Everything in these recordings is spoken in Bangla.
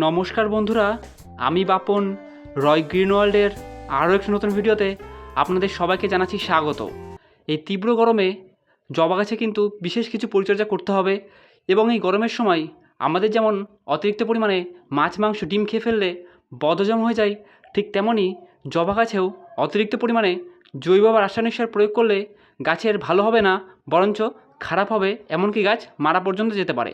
নমস্কার বন্ধুরা, আমি বাপন, রয় গ্রিনওয়ার্ল্ডের আরও একটি নতুন ভিডিওতে আপনাদের সবাইকে জানাচ্ছি স্বাগত। এই তীব্র গরমে জবা গাছে কিন্তু বিশেষ কিছু পরিচর্যা করতে হবে এবং এই গরমের সময় আমাদের যেমন অতিরিক্ত পরিমাণে মাছ, মাংস, ডিম খেয়ে ফেললে বদজম হয়ে যায়, ঠিক তেমনই জবা গাছেও অতিরিক্ত পরিমাণে জৈব বা রাসায়নিক সার প্রয়োগ করলে গাছের ভালো হবে না, বরঞ্চ খারাপ হবে, এমনকি গাছ মারা পর্যন্ত যেতে পারে।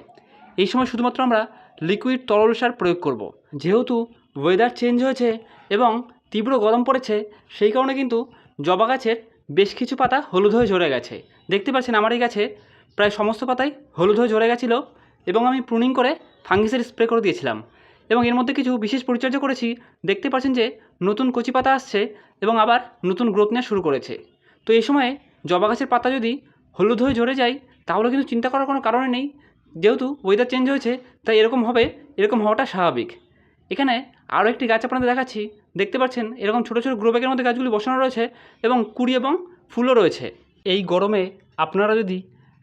এই সময় শুধুমাত্র আমরা লিকুইড তরল সার প্রয়োগ করব। যেহেতু ওয়েদার চেঞ্জ হয়েছে এবং তীব্র গরম পড়েছে, সেই কারণে কিন্তু জবা গাছের বেশ কিছু পাতা হলুদ হয়ে ঝরে গেছে। দেখতে পাচ্ছেন আমার এই গাছে প্রায় সমস্ত পাতাই হলুদ হয়ে ঝরে গেছিল এবং আমি প্রুনিং করে ফাঙ্গিসের স্প্রে করে দিয়েছিলাম। এবং এর মধ্যে কিছু বিশেষ পরিচর্যা করেছি। দেখতে পাচ্ছেন যে নতুন কচি পাতা আসছে এবং আবার নতুন গ্রোথ নেওয়া শুরু করেছে। তো এই সময়ে জবা গাছের পাতা যদি হলুদ হয়ে ঝরে যায়, তাহলে কিন্তু চিন্তা করার কোনো কারণে নেই। যেহেতু ওয়েদার চেঞ্জ হয়েছে, তাই এরকম হবে, এরকম হওয়াটা স্বাভাবিক। এখানে আরও একটি গাছ আপনাদের দেখাচ্ছি। দেখতে পাচ্ছেন, এরকম ছোটো ছোটো গ্রো ব্যাগের মধ্যে গাছগুলি বসানো রয়েছে এবং কুড়ি এবং ফুলও রয়েছে। এই গরমে আপনারা যদি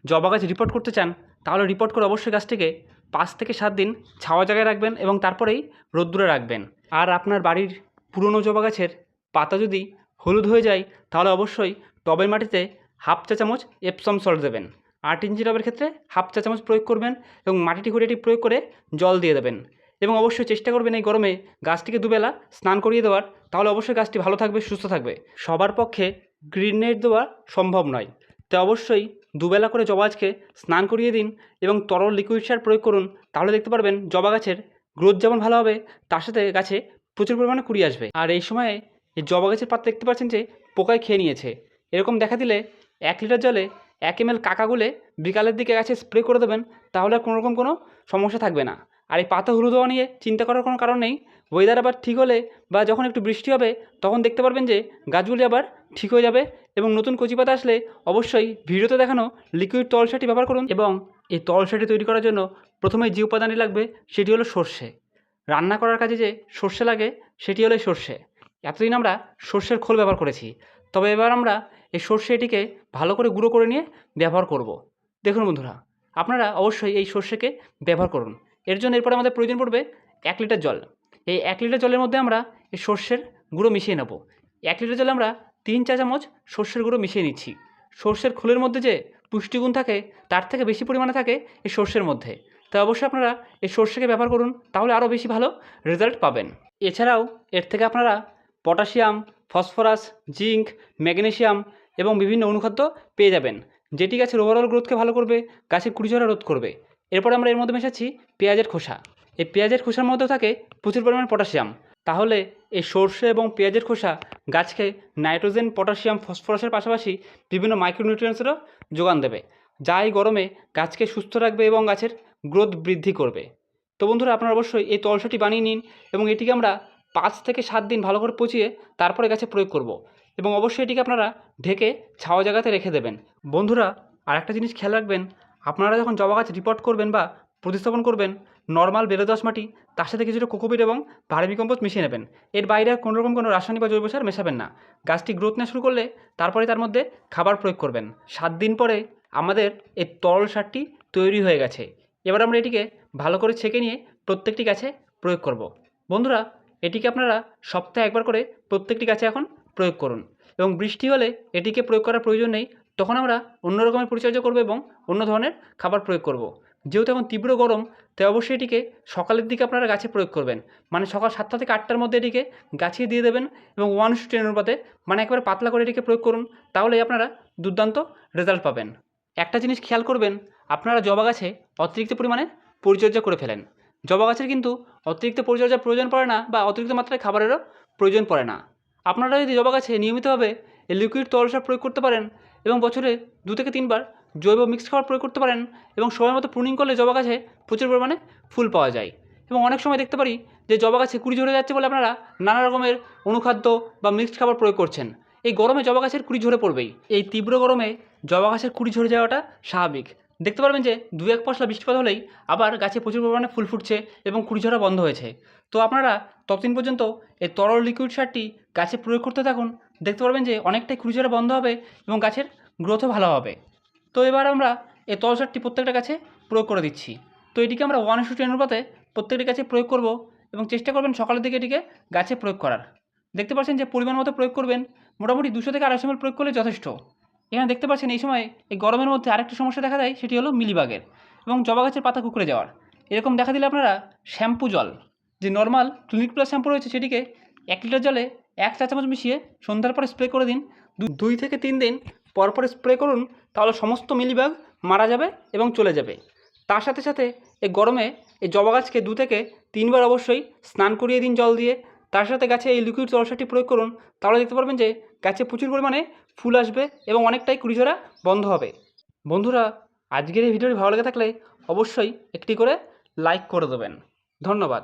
জবা গাছ রিপোর্ট করতে চান, তাহলে রিপোর্ট করে অবশ্যই গাছটিকে পাঁচ থেকে সাত দিন ছাওয়া জায়গায় রাখবেন এবং তারপরেই রোদ্দুরে রাখবেন। আর আপনার বাড়ির পুরনো জবা গাছের পাতা যদি হলুদ হয়ে যায়, তাহলে অবশ্যই টবের মাটিতে হাফ চা চামচ এপসম সল্ট দেবেন। আট ইঞ্চি টবের ক্ষেত্রে হাফ চা চামচ প্রয়োগ করবেন এবং মাটিটি এটি প্রয়োগ করে জল দিয়ে দেবেন। এবং অবশ্যই চেষ্টা করবেন এই গরমে গাছটিকে দুবেলা স্নান করিয়ে দেওয়ার। তাহলে অবশ্যই গাছটি ভালো থাকবে, সুস্থ থাকবে। সবার পক্ষে গ্রিন নেট দেওয়া সম্ভব নয়। তাই অবশ্যই দুবেলা করে জবা গাছকে স্নান করিয়ে দিন এবং তরল লিকুইড সার প্রয়োগ করুন। তাহলে দেখতে পারবেন জবা গাছের গ্রোথ যেমন ভালো হবে, তার সাথে গাছে প্রচুর পরিমাণে কুড়ি আসবে। আর এই সময়ে জবা গাছের পাতা দেখতে পাচ্ছেন যে পোকায় খেয়ে নিয়েছে। এরকম দেখা দিলে এক লিটার জলে এক এম এল কাকাগুলে বিকালের দিকে গাছে স্প্রে করে দেবেন, তাহলে আর কোনো রকম কোনো সমস্যা থাকবে না। আর এই পাতা হলুদ হওয়া নিয়ে চিন্তা করার কোনো কারণ নেই। ওয়েদার আবার ঠিক হলে বা যখন একটু বৃষ্টি হবে, তখন দেখতে পারবেন যে গাছগুলি আবার ঠিক হয়ে যাবে এবং নতুন কচি পাতা আসলে অবশ্যই ভিডিওতে দেখানো লিকুইড তলসাটি ব্যবহার করুন এবং এই তলসাটি তৈরি করার জন্য প্রথমে যে উপাদানটি লাগবে সেটি হলো সর্ষে। রান্না করার কাজে যে সর্ষে লাগে, সেটি হলো সর্ষে। এতদিন আমরা সর্ষের খোল ব্যবহার করেছি। তবে এবার আমরা এই সর্ষে এটিকে ভালো করে গুঁড়ো করে নিয়ে ব্যবহার করব। দেখুন বন্ধুরা, আপনারা অবশ্যই এই সর্ষেকে ব্যবহার করুন। এর জন্য এরপরে আমাদের প্রয়োজন পড়বে এক লিটার জল। এই এক লিটার জলের মধ্যে আমরা এই সর্ষের গুঁড়ো মিশিয়ে নেব। এক লিটার জলে আমরা তিন চা চামচ সর্ষের গুঁড়ো মিশিয়ে নিচ্ছি। সর্ষের খোলের মধ্যে যে পুষ্টিগুণ থাকে, তার থেকে বেশি পরিমাণে থাকে এই সর্ষের মধ্যে। তাই অবশ্যই আপনারা এই সর্ষেকে ব্যবহার করুন, তাহলে আরও বেশি ভালো রেজাল্ট পাবেন। এছাড়াও এর থেকে আপনারা পটাশিয়াম, ফসফরাস, জিঙ্ক ম্যাগনেশিয়াম এবং বিভিন্ন অনুখাদ্য পেয়ে যাবেন। যেটি গাছের ওভারঅল গ্রোথকে ভালো করবে, গাছের কুড়িঝরা রোধ করবে। এরপরে আমরা এর মধ্যে মেশাচ্ছি পেঁয়াজের খোসা। এই পেঁয়াজের খোসার মধ্যেও থাকে প্রচুর পরিমাণ পটাশিয়াম। তাহলে এই সর্ষে এবং পেঁয়াজের খোসা গাছকে নাইট্রোজেন, পটাশিয়াম, ফসফরাসের পাশাপাশি বিভিন্ন মাইক্রোনিউট্রিয়েন্টসেরও যোগান দেবে, যা এই গরমে গাছকে সুস্থ রাখবে এবং গাছের গ্রোথ বৃদ্ধি করবে। তো বন্ধুরা, আপনারা অবশ্যই এই তলসাটি বানিয়ে নিন এবং এটিকে আমরা পাঁচ থেকে সাত দিন ভালো করে পচিয়ে তারপরে গাছে প্রয়োগ করব। এবং অবশ্যই এটিকে আপনারা ঢেকে ছাওয়া জায়গাতে রেখে দেবেন। বন্ধুরা আর একটা জিনিস খেয়াল রাখবেন, আপনারা যখন জবা গাছ রিপোর্ট করবেন বা প্রতিস্থাপন করবেন নর্মাল বেলেদোয়াশ মাটি, তার সাথে কিছুটা কোকোপিট এবং ভার্মি মিশিয়ে নেবেন। এর বাইরে কোনো রকম কোনো রাসায়নিক বা জৈব সার মেশাবেন না। গাছটি গ্রোথ নেওয়া শুরু করলে তারপরে তার মধ্যে খাবার প্রয়োগ করবেন। সাত দিন পরে আমাদের এই তরল সারটি তৈরি হয়ে গেছে। এবার আমরা এটিকে ভালো করে ছেঁকে নিয়ে প্রত্যেকটি গাছে প্রয়োগ করব। বন্ধুরা, এটিকে আপনারা সপ্তাহে একবার করে প্রত্যেকটি গাছে এখন প্রয়োগ করুন। এবং বৃষ্টি হলে এটিকে প্রয়োগ করার প্রয়োজন নেই, তখন আমরা অন্য রকমের পরিচর্যা করব এবং অন্য ধরনের খাবার প্রয়োগ করব। যেহেতু এখন তীব্র গরম, তাই অবশ্যই এটিকে সকালের দিকে আপনারা গাছে প্রয়োগ করবেন। মানে সকাল সাতটা থেকে আটটার মধ্যে এটিকে গাছে দিয়ে দেবেন এবং ওয়ান টেন অনুপাতে মানে একবারে পাতলা করে এটিকে প্রয়োগ করুন, তাহলেই আপনারা দুর্দান্ত রেজাল্ট পাবেন। একটা জিনিস খেয়াল করবেন, আপনারা জবা গাছে অতিরিক্ত পরিমাণে পরিচর্যা করে ফেলেন। জবা গাছের কিন্তু অতিরিক্ত পরিচর্যার প্রয়োজন পড়ে না বা অতিরিক্ত মাত্রায় খাবারেরও প্রয়োজন পড়ে না। আপনারা যদি জবা গাছে নিয়মিতভাবে লিকুইড তরল সার প্রয়োগ করতে পারেন এবং বছরে দু থেকে তিনবার জৈব মিক্সড খাবার প্রয়োগ করতে পারেন এবং সময় মতো প্রুনিং করলে জবা গাছে প্রচুর পরিমাণে ফুল পাওয়া যায় এবং অনেক সময় দেখতে পারি যে জবা গাছে কুড়ি ঝরে যাচ্ছে বলে আপনারা নানা রকমের অনুখাদ্য বা মিক্সড খাবার প্রয়োগ করছেন। এই গরমে জবা গাছের কুড়ি ঝরে পড়বেই। এই তীব্র গরমে জবা গাছের কুড়ি ঝরে যাওয়াটা স্বাভাবিক। দেখতে পারবেন যে দু এক পশলা বৃষ্টিপাত হলেই আবার গাছে প্রচুর পরিমাণে ফুল ফুটছে এবং কুড়ি ঝরা বন্ধ হয়েছে। তো আপনারা ততদিন পর্যন্ত এই তরল লিকুইড সারটি গাছে প্রয়োগ করতে থাকুন। দেখতে পারবেন যে অনেকটাই কুড়ি ঝরা বন্ধ হবে এবং গাছের গ্রোথও ভালো হবে। তো এবার আমরা এই তরল সারটি প্রত্যেকটা গাছে প্রয়োগ করে দিচ্ছি। তো এটিকে আমরা ওয়ান ইস্টু টেন অনুপাতে প্রত্যেকটি গাছে প্রয়োগ করব এবং চেষ্টা করবেন সকালের দিকে এটিকে গাছে প্রয়োগ করার। দেখতে পাচ্ছেন যে পরিমাণ মতো প্রয়োগ করবেন। মোটামুটি দুশো থেকে আড়াইশো ml প্রয়োগ করলে যথেষ্ট। এখানে দেখতে পাচ্ছেন এই সময় এই গরমের মধ্যে আরেকটা সমস্যা দেখা দেয়, সেটি হলো মিলিবাগের এবং জবা গাছের পাতা কুকড়ে যাওয়ার। এরকম দেখা দিলে আপনারা শ্যাম্পু জল, যে নর্মাল ক্লিনিক প্লাস শ্যাম্পু রয়েছে সেটিকে এক লিটার জলে এক চা চামচ মিশিয়ে সন্ধ্যার পরে স্প্রে করে দিন। দুই থেকে তিন দিন পর পর স্প্রে করুন, তাহলে সমস্ত মিলিবাগ মারা যাবে এবং চলে যাবে। তার সাথে সাথে এই গরমে এই জবা গাছকে দু থেকে তিনবার অবশ্যই স্নান করিয়ে দিন জল দিয়ে। তার সাথে গাছে এই লিকুইড জলসারটি প্রয়োগ করুন, তাহলে দেখতে পারবেন যে গাছে প্রচুর পরিমাণে ফুল আসবে এবং অনেকটাই কুড়ি ঝরা বন্ধ হবে। বন্ধুরা, আজকের এই ভিডিওটি ভালো লেগে থাকলে অবশ্যই একটি করে লাইক করে দেবেন। ধন্যবাদ।